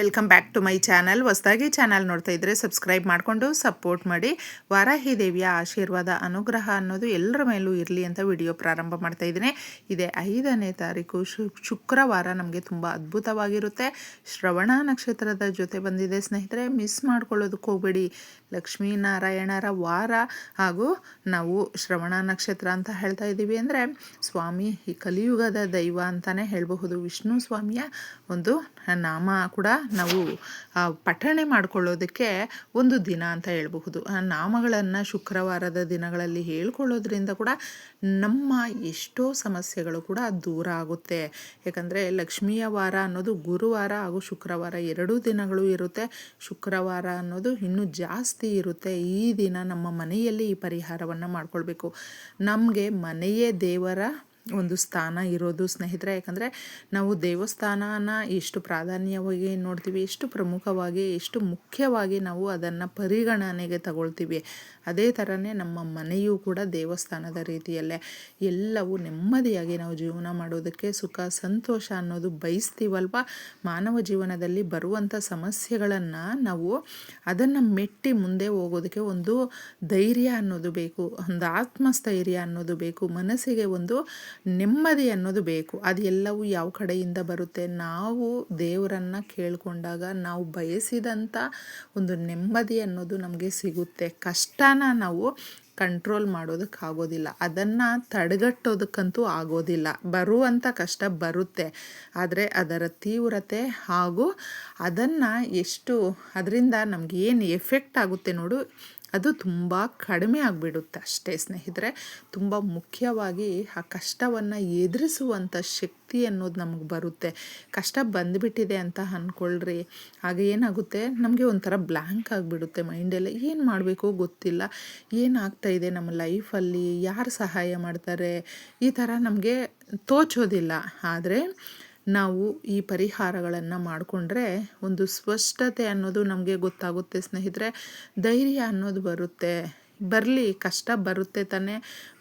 Welcome back to my channel ಹೊಸದಾಗಿ channel ನೋಡ್ತಾ ಇದ್ರೆ ಸಬ್ಸ್ಕ್ರೈಬ್ ಮಾಡಿಕೊಂಡು ಸಪೋರ್ಟ್ ಮಾಡಿ. ವಾರಾಹಿ ದೇವಿಯ ಆಶೀರ್ವಾದ, ಅನುಗ್ರಹ ಅನ್ನೋದು ಎಲ್ಲರ ಮೇಲೂ ಇರಲಿ ಅಂತ ವಿಡಿಯೋ ಪ್ರಾರಂಭ ಮಾಡ್ತಾ ಇದ್ದೀನಿ. ಇದೇ ಐದನೇ ತಾರೀಕು ಶುಕ್ರವಾರ ನಮಗೆ ತುಂಬ ಅದ್ಭುತವಾಗಿರುತ್ತೆ. ಶ್ರವಣ ನಕ್ಷತ್ರದ ಜೊತೆ ಬಂದಿದೆ ಸ್ನೇಹಿತರೆ. ಮಿಸ್ ಮಾಡ್ಕೊಳ್ಳೋದಕ್ಕೆ ಹೋಗಬೇಡಿ. ಲಕ್ಷ್ಮೀನಾರಾಯಣರ ವಾರ ಹಾಗೂ ನಾವು ಶ್ರವಣ ನಕ್ಷತ್ರ ಅಂತ ಹೇಳ್ತಾ ಇದ್ದೀವಿ ಅಂದರೆ ಸ್ವಾಮಿ ಈ ಕಲಿಯುಗದ ದೈವ ಅಂತಲೇ ಹೇಳಬಹುದು. ವಿಷ್ಣು ಸ್ವಾಮಿಯ ಒಂದು ನಾಮ ಕೂಡ ನಾವು ಪಠಣೆ ಮಾಡಿಕೊಳ್ಳೋದಕ್ಕೆ ಒಂದು ದಿನ ಅಂತ ಹೇಳಬಹುದು. ಆ ನಾಮಗಳನ್ನು ಶುಕ್ರವಾರದ ದಿನಗಳಲ್ಲಿ ಹೇಳ್ಕೊಳ್ಳೋದ್ರಿಂದ ಕೂಡ ನಮ್ಮ ಎಷ್ಟೋ ಸಮಸ್ಯೆಗಳು ಕೂಡ ದೂರ ಆಗುತ್ತೆ. ಯಾಕಂದರೆ ಲಕ್ಷ್ಮಿಯ ವಾರ ಅನ್ನೋದು ಗುರುವಾರ ಹಾಗೂ ಶುಕ್ರವಾರ ಎರಡೂ ದಿನಗಳು ಇರುತ್ತೆ. ಶುಕ್ರವಾರ ಅನ್ನೋದು ಇನ್ನೂ ಜಾಸ್ತಿ ಇರುತ್ತೆ. ಈ ದಿನ ನಮ್ಮ ಮನೆಯಲ್ಲಿ ಈ ಪರಿಹಾರವನ್ನು ಮಾಡಿಕೊಳ್ಬೇಕು. ನಮಗೆ ಮನೆಯೇ ದೇವರ ಒಂದು ಸ್ಥಾನ ಇರೋದು ಸ್ನೇಹಿತರೆ. ಯಾಕಂದರೆ ನಾವು ದೇವಸ್ಥಾನನ ಎಷ್ಟು ಪ್ರಾಧಾನ್ಯವಾಗಿ ನೋಡ್ತೀವಿ, ಎಷ್ಟು ಪ್ರಮುಖವಾಗಿ, ಎಷ್ಟು ಮುಖ್ಯವಾಗಿ ನಾವು ಅದನ್ನು ಪರಿಗಣನೆಗೆ ತಗೊಳ್ತೀವಿ. ಅದೇ ಥರನೇ ನಮ್ಮ ಮನೆಯೂ ಕೂಡ ದೇವಸ್ಥಾನದ ರೀತಿಯಲ್ಲೇ. ಎಲ್ಲವೂ ನೆಮ್ಮದಿಯಾಗಿ ನಾವು ಜೀವನ ಮಾಡೋದಕ್ಕೆ ಸುಖ, ಸಂತೋಷ ಅನ್ನೋದು ಬಯಸ್ತೀವಲ್ವ? ಮಾನವ ಜೀವನದಲ್ಲಿ ಬರುವಂಥ ಸಮಸ್ಯೆಗಳನ್ನು ನಾವು ಅದನ್ನು ಮೆಟ್ಟಿ ಮುಂದೆ ಹೋಗೋದಕ್ಕೆ ಒಂದು ಧೈರ್ಯ ಅನ್ನೋದು ಬೇಕು, ಒಂದು ಆತ್ಮಸ್ಥೈರ್ಯ ಅನ್ನೋದು ಬೇಕು, ಮನಸ್ಸಿಗೆ ಒಂದು ನೆಮ್ಮದಿ ಅನ್ನೋದು ಬೇಕು. ಅದು ಎಲ್ಲವೂ ಯಾವ ಕಡೆಯಿಂದ ಬರುತ್ತೆ? ನಾವು ದೇವರನ್ನು ಕೇಳಿಕೊಂಡಾಗ, ನಾವು ಬಯಸಿದಂಥ ಒಂದು ನೆಮ್ಮದಿ ಅನ್ನೋದು ನಮಗೆ ಸಿಗುತ್ತೆ. ಕಷ್ಟನ ನಾವು ಕಂಟ್ರೋಲ್ ಮಾಡೋದಕ್ಕಾಗೋದಿಲ್ಲ. ಅದನ್ನು ತಡೆಗಟ್ಟೋದಕ್ಕಂತೂ ಆಗೋದಿಲ್ಲ. ಬರುವಂಥ ಕಷ್ಟ ಬರುತ್ತೆ. ಆದರೆ ಅದರ ತೀವ್ರತೆ ಹಾಗೂ ಅದನ್ನು ಎಷ್ಟು, ಅದರಿಂದ ನಮಗೆ ಏನು ಎಫೆಕ್ಟ್ ಆಗುತ್ತೆ ನೋಡು. ಅದು ತುಂಬ ಕಡಿಮೆ ಆಗಿಬಿಡುತ್ತೆ ಅಷ್ಟೇ ಸ್ನೇಹಿತರೆ. ತುಂಬ ಮುಖ್ಯವಾಗಿ ಆ ಕಷ್ಟವನ್ನು ಎದುರಿಸುವಂಥ ಶಕ್ತಿ ಅನ್ನೋದು ನಮಗೆ ಬರುತ್ತೆ. ಕಷ್ಟ ಬಂದುಬಿಟ್ಟಿದೆ ಅಂತ ಅಂದ್ಕೊಳ್ರಿ ಆಗ ಏನಾಗುತ್ತೆ? ನಮಗೆ ಒಂಥರ ಬ್ಲ್ಯಾಂಕ್ ಆಗಿಬಿಡುತ್ತೆ ಮೈಂಡೆಲ್ಲ ಏನು ಮಾಡಬೇಕು ಗೊತ್ತಿಲ್ಲ. ಏನಾಗ್ತಾ ಇದೆ ನಮ್ಮ ಲೈಫಲ್ಲಿ ಯಾರು ಸಹಾಯ ಮಾಡ್ತಾರೆ? ಈ ಥರ ನಮಗೆ ತೋಚೋದಿಲ್ಲ. ಆದರೆ ನಾವು ಈ ಪರಿಹಾರಗಳನ್ನು ಮಾಡಿಕೊಂಡ್ರೆ ಒಂದು ಸ್ಪಷ್ಟತೆ ಅನ್ನೋದು ನಮಗೆ ಗೊತ್ತಾಗುತ್ತೆ ಸ್ನೇಹಿತರೆ. ಧೈರ್ಯ ಅನ್ನೋದು ಬರುತ್ತೆ. ಬರಲಿ, ಕಷ್ಟ ಬರುತ್ತೆ ತಾನೇ.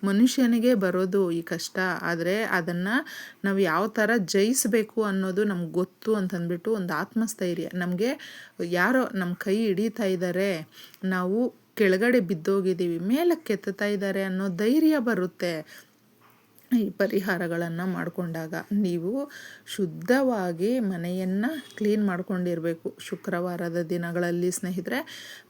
ಮನುಷ್ಯನಿಗೆ ಬರೋದು ಈ ಕಷ್ಟ. ಆದರೆ ಅದನ್ನು ನಾವು ಯಾವ ಥರ ಜಯಿಸಬೇಕು ಅನ್ನೋದು ನಮ್ಗೆ ಗೊತ್ತು ಅಂತಂದ್ಬಿಟ್ಟು ಒಂದು ಆತ್ಮಸ್ಥೈರ್ಯ. ನಮಗೆ ಯಾರೋ ನಮ್ಮ ಕೈ ಹಿಡಿತಾ ಇದ್ದಾರೆ ನಾವು ಕೆಳಗಡೆ ಬಿದ್ದೋಗಿದ್ದೀವಿ ಮೇಲಕ್ಕೆ ಎತ್ತುತ್ತಾ ಇದ್ದಾರೆ ಅನ್ನೋ ಧೈರ್ಯ ಬರುತ್ತೆ. ಈ ಪರಿಹಾರಗಳನ್ನು ಮಾಡಿಕೊಂಡಾಗ ನೀವು ಶುದ್ಧವಾಗಿ ಮನೆಯನ್ನು ಕ್ಲೀನ್ ಮಾಡ್ಕೊಂಡಿರಬೇಕು. ಶುಕ್ರವಾರದ ದಿನಗಳಲ್ಲಿ ಸ್ನೇಹಿತರೆ,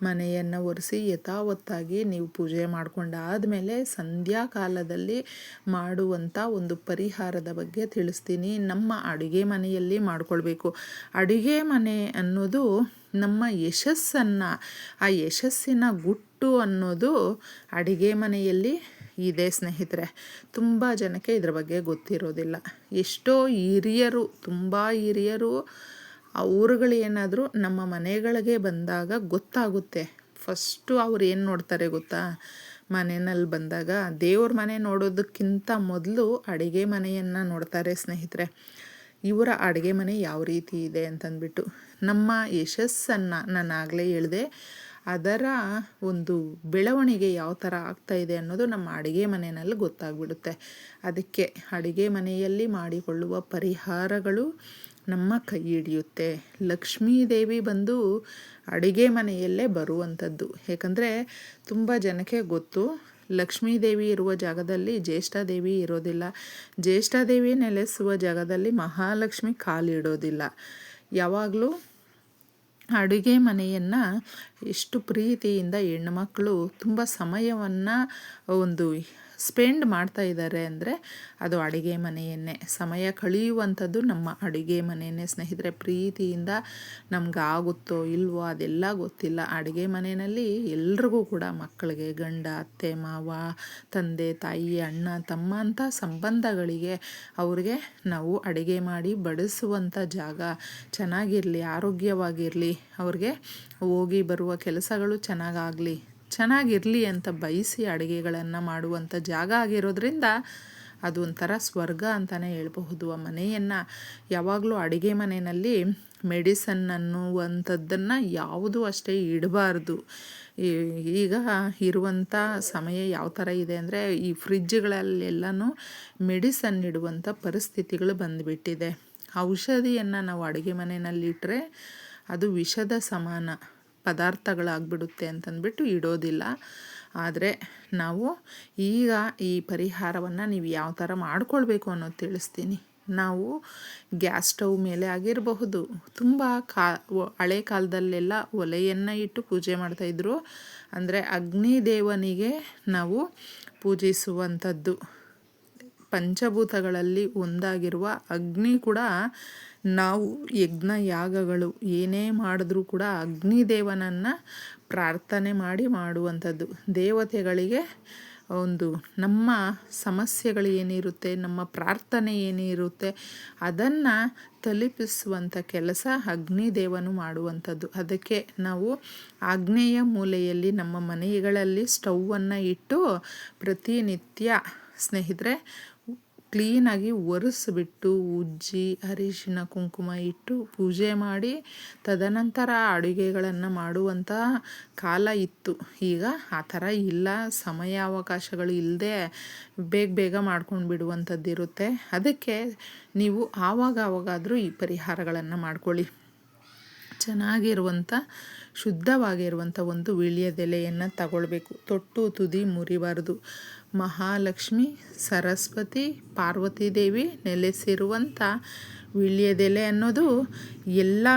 ಮನೆಯನ್ನು ಒರೆಸಿ ಯಥಾವತ್ತಾಗಿ ನೀವು ಪೂಜೆ ಮಾಡಿಕೊಂಡಾದಮೇಲೆ ಸಂಧ್ಯಾ ಕಾಲದಲ್ಲಿ ಮಾಡುವಂಥ ಒಂದು ಪರಿಹಾರದ ಬಗ್ಗೆ ತಿಳಿಸ್ತೀನಿ. ನಮ್ಮ ಅಡುಗೆ ಮನೆಯಲ್ಲಿ ಮಾಡಿಕೊಳ್ಬೇಕು. ಅಡುಗೆ ಮನೆ ಅನ್ನೋದು ನಮ್ಮ ಯಶಸ್ಸನ್ನು, ಆ ಯಶಸ್ಸಿನ ಗುಟ್ಟು ಅನ್ನೋದು ಅಡುಗೆ ಮನೆಯಲ್ಲಿ ಇದೆ ಸ್ನೇಹಿತರೆ. ತುಂಬ ಜನಕ್ಕೆ ಇದ್ರ ಬಗ್ಗೆ ಗೊತ್ತಿರೋದಿಲ್ಲ. ಎಷ್ಟೋ ಹಿರಿಯರು, ತುಂಬ ಹಿರಿಯರು ಅವ್ರುಗಳು ಏನಾದರೂ ನಮ್ಮ ಮನೆಗಳಿಗೆ ಬಂದಾಗ ಗೊತ್ತಾಗುತ್ತೆ. ಫಸ್ಟು ಅವ್ರು ಏನು ನೋಡ್ತಾರೆ ಗೊತ್ತಾ? ಮನೆಯಲ್ಲಿ ಬಂದಾಗ ದೇವ್ರ ಮನೆ ನೋಡೋದಕ್ಕಿಂತ ಮೊದಲು ಅಡುಗೆ ಮನೆಯನ್ನು ನೋಡ್ತಾರೆ ಸ್ನೇಹಿತರೆ. ಇವರ ಅಡುಗೆ ಮನೆ ಯಾವ ರೀತಿ ಇದೆ ಅಂತಂದ್ಬಿಟ್ಟು. ನಮ್ಮ ಯಶಸ್ಸನ್ನು ನಾನು ಆಗಲೇ ಹೇಳಿದೆ ಅದರ ಒಂದು ಬೆಳವಣಿಗೆ ಯಾವ ಥರ ಆಗ್ತಾ ಇದೆ ಅನ್ನೋದು ನಮ್ಮ ಅಡುಗೆ ಮನೆಯಲ್ಲಿ ಗೊತ್ತಾಗ್ಬಿಡುತ್ತೆ. ಅದಕ್ಕೆ ಅಡುಗೆ ಮನೆಯಲ್ಲಿ ಮಾಡಿಕೊಳ್ಳುವ ಪರಿಹಾರಗಳು ನಮ್ಮ ಕೈ ಹಿಡಿಯುತ್ತೆ. ಲಕ್ಷ್ಮೀದೇವಿ ಬಂದು ಅಡುಗೆ ಮನೆಯಲ್ಲೇ ಬರುವಂಥದ್ದು. ಏಕೆಂದರೆ ತುಂಬ ಜನಕ್ಕೆ ಗೊತ್ತು ಲಕ್ಷ್ಮೀದೇವಿ ಇರುವ ಜಾಗದಲ್ಲಿ ಜ್ಯೇಷ್ಠಾದೇವಿ ಇರೋದಿಲ್ಲ. ಜ್ಯೇಷ್ಠಾದೇವಿ ನೆಲೆಸುವ ಜಾಗದಲ್ಲಿ ಮಹಾಲಕ್ಷ್ಮಿ ಕಾಲಿಡೋದಿಲ್ಲ. ಯಾವಾಗಲೂ ಅಡುಗೆ ಮನೆಯನ್ನು ಎಷ್ಟು ಪ್ರೀತಿಯಿಂದ ಹೆಣ್ಮಕ್ಳು ತುಂಬ ಸಮಯವನ್ನು ಒಂದು ಸ್ಪೆಂಡ್ ಮಾಡ್ತಾ ಇದ್ದಾರೆ ಅಂದರೆ ಅದು ಅಡುಗೆ ಮನೆಯನ್ನೇ. ಸಮಯ ಕಳೆಯುವಂಥದ್ದು ನಮ್ಮ ಅಡುಗೆ ಮನೆಯೇ ಸ್ನೇಹಿತರೆ, ಪ್ರೀತಿಯಿಂದ ನಮಗಾಗುತ್ತೋ ಇಲ್ವೋ ಅದೆಲ್ಲ ಗೊತ್ತಿಲ್ಲ. ಅಡುಗೆ ಮನೆಯಲ್ಲಿ ಎಲ್ರಿಗೂ ಕೂಡ ಮಕ್ಕಳಿಗೆ, ಗಂಡ, ಅತ್ತೆ, ಮಾವ, ತಂದೆ, ತಾಯಿ, ಅಣ್ಣ, ತಮ್ಮ ಅಂತ ಸಂಬಂಧಗಳಿಗೆ ಅವ್ರಿಗೆ ನಾವು ಅಡುಗೆ ಮಾಡಿ ಬಡಿಸುವಂಥ ಜಾಗ ಚೆನ್ನಾಗಿರಲಿ, ಆರೋಗ್ಯವಾಗಿರಲಿ, ಅವ್ರಿಗೆ ಹೋಗಿ ಬರುವ ಕೆಲಸಗಳು ಚೆನ್ನಾಗಾಗಲಿ, ಚೆನ್ನಾಗಿರಲಿ ಅಂತ ಬಯಸಿ ಅಡುಗೆಗಳನ್ನು ಮಾಡುವಂಥ ಜಾಗ ಆಗಿರೋದ್ರಿಂದ ಅದು ಒಂಥರ ಸ್ವರ್ಗ ಅಂತಲೇ ಹೇಳಬಹುದು. ಆ ಮನೆಯನ್ನು ಯಾವಾಗಲೂ ಅಡುಗೆ ಮನೆಯಲ್ಲಿ ಮೆಡಿಸನ್ ಅನ್ನುವಂಥದ್ದನ್ನು ಯಾವುದೂ ಅಷ್ಟೇ ಇಡಬಾರ್ದು. ಈಗ ಇರುವಂಥ ಸಮಯ ಯಾವ ಥರ ಇದೆ ಅಂದರೆ ಈ ಫ್ರಿಜ್ಗಳಲ್ಲೆಲ್ಲನೂ ಮೆಡಿಸನ್ ಇಡುವಂಥ ಪರಿಸ್ಥಿತಿಗಳು ಬಂದುಬಿಟ್ಟಿದೆ. ಔಷಧಿಯನ್ನು ನಾವು ಅಡುಗೆ ಮನೆಯಲ್ಲಿಟ್ಟರೆ ಅದು ವಿಷದ ಸಮಾನ. ಪದಾರ್ಥಗಳಾಗ್ಬಿಡುತ್ತೆ ಅಂತಂದ್ಬಿಟ್ಟು ಇಡೋದಿಲ್ಲ. ಆದರೆ ನಾವು ಈಗ ಈ ಪರಿಹಾರವನ್ನು ನೀವು ಯಾವ ಥರ ಮಾಡ್ಕೊಳ್ಬೇಕು ಅನ್ನೋದು ತಿಳಿಸ್ತೀನಿ. ನಾವು ಗ್ಯಾಸ್ ಸ್ಟವ್ ಮೇಲೆ ಆಗಿರಬಹುದು. ತುಂಬ ಕಾ ಹಳೆ ಕಾಲದಲ್ಲೆಲ್ಲ ಒಲೆಯನ್ನು ಇಟ್ಟು ಪೂಜೆ ಮಾಡ್ತಾಯಿದ್ರು ಅಂದರೆ ಅಗ್ನಿದೇವನಿಗೆ ನಾವು ಪೂಜಿಸುವಂಥದ್ದು. ಪಂಚಭೂತಗಳಲ್ಲಿ ಒಂದಾಗಿರುವ ಅಗ್ನಿ ಕೂಡ ನಾವು ಯಜ್ಞ ಯಾಗಗಳು. ಏನೇ ಮಾಡಿದ್ರೂ ಕೂಡ ಅಗ್ನಿದೇವನನ್ನು ಪ್ರಾರ್ಥನೆ ಮಾಡಿ ಮಾಡುವಂಥದ್ದು. ದೇವತೆಗಳಿಗೆ ಒಂದು ನಮ್ಮ ಸಮಸ್ಯೆಗಳು ಏನಿರುತ್ತೆ, ನಮ್ಮ ಪ್ರಾರ್ಥನೆ ಏನಿರುತ್ತೆ, ಅದನ್ನು ತಲುಪಿಸುವಂಥ ಕೆಲಸ ಅಗ್ನಿದೇವನು ಮಾಡುವಂಥದ್ದು. ಅದಕ್ಕೆ ನಾವು ಆಗ್ನೇಯ ಮೂಲೆಯಲ್ಲಿ ನಮ್ಮ ಮನೆಗಳಲ್ಲಿ ಸ್ಟೌವನ್ನು ಇಟ್ಟು ಪ್ರತಿನಿತ್ಯ ಸ್ನೇಹಿತರೆ ಕ್ಲೀನಾಗಿ ಒರೆಸ್ಬಿಟ್ಟು ಉಜ್ಜಿ ಅರಿಶಿನ ಕುಂಕುಮ ಇಟ್ಟು ಪೂಜೆ ಮಾಡಿ ತದನಂತರ ಅಡುಗೆಗಳನ್ನು ಮಾಡುವಂಥ ಕಾಲ ಇತ್ತು. ಈಗ ಆ ಥರ ಇಲ್ಲ. ಸಮಯಾವಕಾಶಗಳು ಇಲ್ಲದೆ ಬೇಗ ಬೇಗ ಮಾಡ್ಕೊಂಡು ಬಿಡುವಂಥದ್ದಿರುತ್ತೆ ಅದಕ್ಕೆ ನೀವು ಆವಾಗ ಆವಾಗಾದರೂ ಈ ಪರಿಹಾರಗಳನ್ನು ಮಾಡ್ಕೊಳ್ಳಿ. ಚೆನ್ನಾಗಿರುವಂಥ ಶುದ್ಧವಾಗಿರುವಂಥ ಒಂದು ವೀಳ್ಯದೆಲೆಯನ್ನು ತಗೊಳ್ಬೇಕು. ತೊಟ್ಟು, ತುದಿ ಮುರಿಬಾರ್ದು. ಮಹಾಲಕ್ಷ್ಮಿ, ಸರಸ್ವತಿ ಪಾರ್ವತಿ ದೇವಿ ನೆಲೆಸಿರುವಂಥ ವಿಳ್ಯದೆಲೆ ಅನ್ನೋದು ಎಲ್ಲ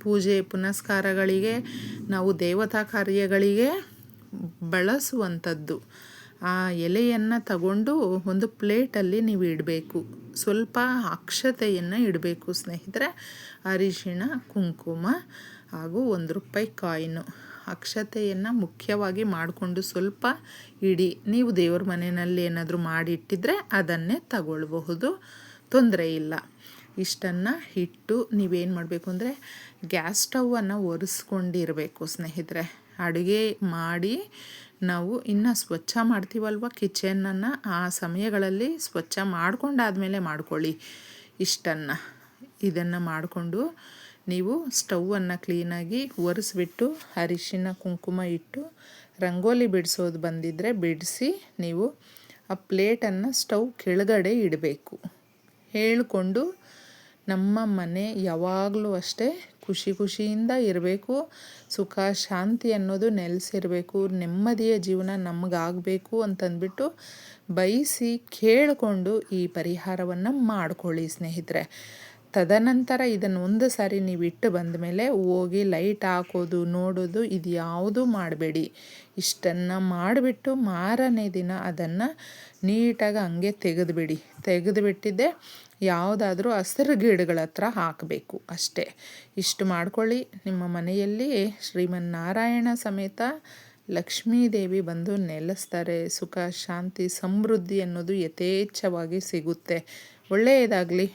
ಪೂಜೆ ಪುನಸ್ಕಾರಗಳಿಗೆ, ನಾವು ದೇವತಾ ಕಾರ್ಯಗಳಿಗೆ ಬಳಸುವಂಥದ್ದು. ಆ ಎಲೆಯನ್ನು ತಗೊಂಡು ಒಂದು ಪ್ಲೇಟಲ್ಲಿ ನೀವು ಇಡಬೇಕು. ಸ್ವಲ್ಪ ಅಕ್ಷತೆಯನ್ನು ಇಡಬೇಕು ಸ್ನೇಹಿತರೆ. ಅರಿಶಿಣ, ಕುಂಕುಮ ಹಾಗೂ ಒಂದು ರೂಪಾಯಿ ಕಾಯಿನು. ಅಕ್ಷತೆಯನ್ನು ಮುಖ್ಯವಾಗಿ ಮಾಡಿಕೊಂಡು ಸ್ವಲ್ಪ ಇಡಿ. ನೀವು ದೇವ್ರ ಮನೆಯಲ್ಲಿ ಏನಾದರೂ ಮಾಡಿಟ್ಟಿದ್ರೆ ಅದನ್ನೇ ತಗೊಳ್ಬಹುದು. ತೊಂದರೆ ಇಲ್ಲ. ಇಷ್ಟನ್ನು ಇಟ್ಟು ನೀವೇನು ಮಾಡಬೇಕು ಅಂದರೆ ಗ್ಯಾಸ್ ಸ್ಟವನ್ನು ಒರೆಸ್ಕೊಂಡಿರಬೇಕು ಸ್ನೇಹಿತರೆ. ಅಡುಗೆ ಮಾಡಿ ನಾವು ಇನ್ನು ಸ್ವಚ್ಛ ಮಾಡ್ತೀವಲ್ವ? ಕಿಚನನ್ನು ಆ ಸಮಯಗಳಲ್ಲಿ ಸ್ವಚ್ಛ ಮಾಡ್ಕೊಂಡಾದಮೇಲೆ ಮಾಡ್ಕೊಳ್ಳಿ ಇಷ್ಟನ್ನು. ಇದನ್ನು ಮಾಡಿಕೊಂಡು ನೀವು ಸ್ಟವನ್ನು ಕ್ಲೀನಾಗಿ ಒರೆಸ್ಬಿಟ್ಟು ಅರಿಶಿನ ಕುಂಕುಮ ಇಟ್ಟು ರಂಗೋಲಿ ಬಿಡಿಸೋದು ಬಂದಿದ್ದರೆ ಬಿಡಿಸಿ ನೀವು ಆ ಪ್ಲೇಟನ್ನು ಸ್ಟವ್ ಕೆಳಗಡೆ ಇಡಬೇಕು. ಹೇಳಿಕೊಂಡು ನಮ್ಮ ಮನೆ ಯಾವಾಗಲೂ ಅಷ್ಟೇ ಖುಷಿ ಖುಷಿಯಿಂದ ಇರಬೇಕು, ಸುಖ ಶಾಂತಿ ಅನ್ನೋದು ನೆಲೆಸಿರಬೇಕು, ನೆಮ್ಮದಿಯ ಜೀವನ ನಮಗಾಗಬೇಕು ಅಂತಂದ್ಬಿಟ್ಟು ಬಯಸಿ ಕೇಳಿಕೊಂಡು ಈ ಪರಿಹಾರವನ್ನು ಮಾಡ್ಕೊಳ್ಳಿ ಸ್ನೇಹಿತರೆ. ತದನಂತರ ಇದನ್ನು ಒಂದು ಸಾರಿ ನೀವು ಇಟ್ಟು ಬಂದ ಮೇಲೆ ಹೋಗಿ ಲೈಟ್ ಹಾಕೋದು, ನೋಡೋದು, ಇದು ಯಾವುದೂ ಮಾಡಬೇಡಿ. ಇಷ್ಟನ್ನು ಮಾಡಿಬಿಟ್ಟು ಮಾರನೇ ದಿನ ಅದನ್ನು ನೀಟಾಗಿ ಹಂಗೆ ತೆಗೆದುಬಿಡಿ. ತೆಗೆದುಬಿಟ್ಟಿದ್ದೆ. ಯಾವುದಾದ್ರೂ ಹಸಿರು ಗಿಡಗಳ ಹತ್ರ ಹಾಕಬೇಕು ಅಷ್ಟೇ. ಇಷ್ಟು ಮಾಡ್ಕೊಳ್ಳಿ. ನಿಮ್ಮ ಮನೆಯಲ್ಲಿ ಶ್ರೀಮನ್ನಾರಾಯಣ ಸಮೇತ ಲಕ್ಷ್ಮೀದೇವಿ ಬಂದು ನೆಲೆಸ್ತಾರೆ. ಸುಖ, ಶಾಂತಿ, ಸಮೃದ್ಧಿ ಅನ್ನೋದು ಯಥೇಚ್ಛವಾಗಿ ಸಿಗುತ್ತೆ. ಒಳ್ಳೆಯದಾಗಲಿ.